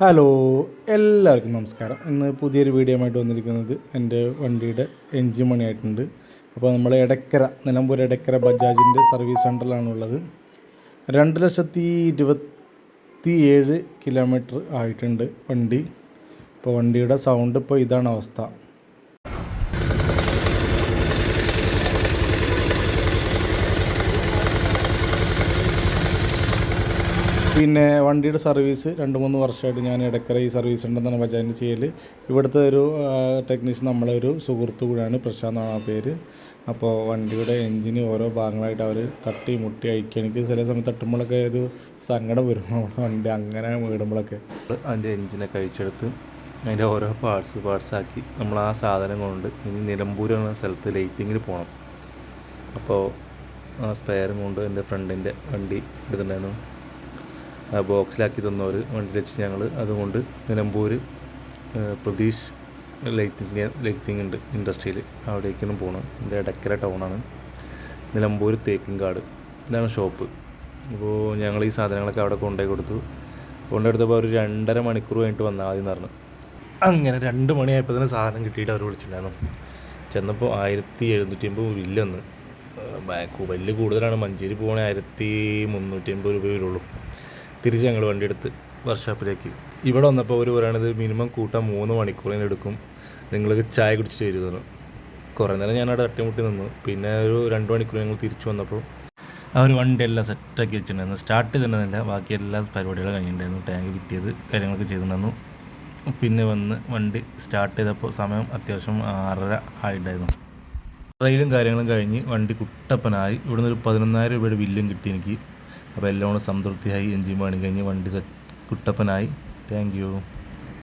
Hello എല്ലാവർക്കും നമസ്കാരം. ഇന്ന് പുതിയൊരു വീഡിയോ ആയിട്ട് വന്നിരിക്കുന്നത് എന്റെ വണ്ടിയുടെ എൻജിൻ മണിയായിട്ടുണ്ട് അപ്പോൾ നമ്മൾ ഇടക്കര നിലമ്പൂർ ഇടക്കര ബജാജിന്റെ സർവീസ് സെന്ററിലാണുള്ളത് രണ്ട് ലക്ഷത്തി ഇരുപത്തി ഏഴ് കിലോമീറ്റർ ആയിട്ടുണ്ട് വണ്ടി. ഇപ്പോൾ വണ്ടിയുടെ സൗണ്ട് ഇപ്പോൾ ഇതാണ് അവസ്ഥ. പിന്നെ വണ്ടിയുടെ സർവീസ് രണ്ട് മൂന്ന് വർഷമായിട്ട് ഞാൻ ഇടക്കര ഈ സർവീസ് ഉണ്ടെന്നാണ് ബജാജിന്റെ ചെയ്യൽ ഇവിടുത്തെ ഒരു ടെക്നീഷ്യൻ നമ്മളെ ഒരു സുഹൃത്തു കൂടിയാണ് പ്രശാന്ത് ആണ് ആ പേര്. അപ്പോൾ വണ്ടിയുടെ എൻജിന് ഓരോ ഭാഗങ്ങളായിട്ട് അവർ തട്ടി മുട്ടി അയക്കുക എനിക്ക് ചില സമയത്ത് തട്ടുമ്പോഴൊക്കെ ഒരു സങ്കടം വരും നമ്മുടെ വണ്ടി അങ്ങനെ വീടുമ്പോഴൊക്കെ. അതിന്റെ എൻജിനൊക്കെ അഴിച്ചെടുത്ത് അതിന്റെ ഓരോ പാർട്സ് പാർട്സ് ആക്കി നമ്മൾ ആ സാധനം കൊണ്ട് ഇനി നിലമ്പൂർ എന്ന സ്ഥലത്ത് ലൈറ്റിങ്ങിൽ പോകണം. അപ്പോൾ ആ സ്പെയറും കൊണ്ട് എന്റെ ഫ്രണ്ടിന്റെ വണ്ടി എടുത്തിട്ടുണ്ടായിരുന്നു. ബോക്സിലാക്കി തന്നവർ വണ്ടി വെച്ച് ഞങ്ങൾ അതുകൊണ്ട് നിലമ്പൂർ പ്രതീഷ് ലൈറ്റിങ് ലൈറ്റിങ് ഉണ്ട് ഇൻഡസ്ട്രിയിൽ അവിടേക്കാണ് പോകണം എന്റെ ഇടക്കര ടൗണാണ്. നിലമ്പൂർ തേക്കിൻകാട്. ഇതാണ് ഷോപ്പ്. അപ്പോൾ ഞങ്ങൾ ഈ സാധനങ്ങളൊക്കെ അവിടെ കൊണ്ടുപോയി കൊടുത്തു. കൊണ്ടുപോയി അവർ രണ്ടര മണിക്കൂർ കഴിഞ്ഞിട്ട് വന്നാൽ ആദ്യം പറഞ്ഞു. അങ്ങനെ രണ്ട് മണിയായപ്പോൾ തന്നെ സാധനം കിട്ടിയിട്ട് അവർ വിളിച്ചിട്ടുണ്ടായിരുന്നു. ചെന്നപ്പോൾ ആയിരത്തി എഴുന്നൂറ്റി അമ്പത് ബില്ലെന്ന് വലിയ കൂടുതലാണ്. മഞ്ചേരി പോകണേ ആയിരത്തി മുന്നൂറ്റി അമ്പത് രൂപ വരുള്ളൂ. തിരിച്ച് ഞങ്ങൾ വണ്ടി എടുത്ത് വർക്ക്ഷോപ്പിലേക്ക് ഇവിടെ വന്നപ്പോൾ അവർ പറയണത് മിനിമം കൂട്ടാൻ മൂന്ന് മണിക്കൂറിന് എടുക്കും. നിങ്ങൾക്ക് ചായ കുടിച്ചിട്ട് വരുന്നത് കുറേ നേരം ഞാനവിടെ തട്ടിമുട്ടി നിന്നു. പിന്നെ ഒരു രണ്ട് മണിക്കൂർ ഞങ്ങൾ തിരിച്ചു വന്നപ്പോൾ ആ ഒരു വണ്ടി എല്ലാം സെറ്റാക്കി വെച്ചിട്ടുണ്ടായിരുന്നു. സ്റ്റാർട്ട് ചെയ്തിട്ടുണ്ടായിരുന്നില്ല. ബാക്കി എല്ലാ പരിപാടികളും കഴിഞ്ഞിട്ടുണ്ടായിരുന്നു. ടാങ്ക് കിട്ടിയത് കാര്യങ്ങളൊക്കെ ചെയ്തിട്ടുണ്ടായിരുന്നു. പിന്നെ വന്ന് വണ്ടി സ്റ്റാർട്ട് ചെയ്തപ്പോൾ സമയം അത്യാവശ്യം ആറര ആയിട്ടുണ്ടായിരുന്നു. ട്രെയിലും കാര്യങ്ങളും കഴിഞ്ഞ് വണ്ടി കുട്ടപ്പനായി. ഇവിടുന്ന് ഒരു പതിനൊന്നായിരം രൂപയുടെ ബില്ലും കിട്ടി എനിക്ക്. അപ്പോൾ എല്ലാം സംതൃപ്തിയായി എഞ്ചിൻ പണി കഴിഞ്ഞ് വണ്ടി സെറ്റ് കുട്ടപ്പനായി. താങ്ക്